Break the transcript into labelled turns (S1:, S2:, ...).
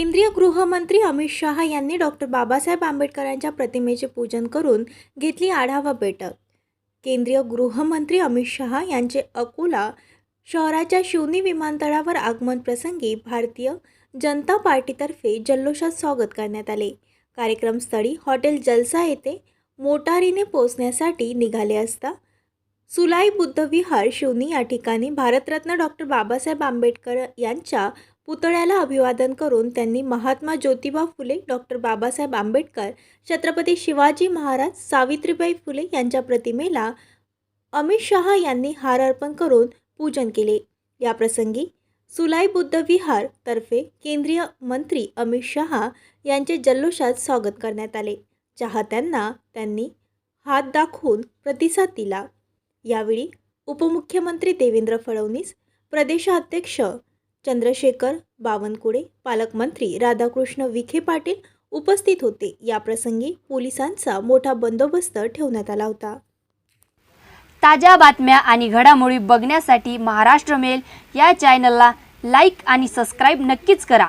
S1: केंद्रीय गृहमंत्री अमित शहा यांनी डॉक्टर बाबासाहेब आंबेडकरांच्या प्रतिमेचे पूजन करून घेतली आढावा बैठक. केंद्रीय गृहमंत्री अमित शहा यांचे अकोला शहराच्या शिवनी विमानतळावर आगमन प्रसंगी भारतीय जनता पार्टीतर्फे जल्लोषात स्वागत करण्यात आले. कार्यक्रमस्थळी हॉटेल जलसा येथे मोटारीने पोचण्यासाठी निघाले असता सुलाई बुद्धविहार शिवनी या ठिकाणी भारतरत्न डॉक्टर बाबासाहेब आंबेडकर यांच्या पुतळ्याला अभिवादन करून त्यांनी महात्मा ज्योतिबा फुले डॉक्टर बाबासाहेब आंबेडकर छत्रपती शिवाजी महाराज सावित्रीबाई फुले यांच्या प्रतिमेला अमित शहा यांनी हार अर्पण करून पूजन केले. या प्रसंगी सुलाई बुद्ध विहार तर्फे केंद्रीय मंत्री अमित शहा यांचे जल्लोषात स्वागत करण्यात आले चाहत्यांना त्यांनी हात दाखवून प्रतिसाद दिला. यावेळी उपमुख्यमंत्री देवेंद्र फडणवीस प्रदेशाध्यक्ष चंद्रशेखर बावनकुळे पालकमंत्री राधाकृष्ण विखे पाटील उपस्थित होते. याप्रसंगी पोलिसांचा मोठा बंदोबस्त ठेवण्यात आला होता.
S2: ताज्या बातम्या आणि घडामोडी बघण्यासाठी महाराष्ट्र मेल या चॅनलला लाईक आणि सबस्क्राईब नक्कीच करा.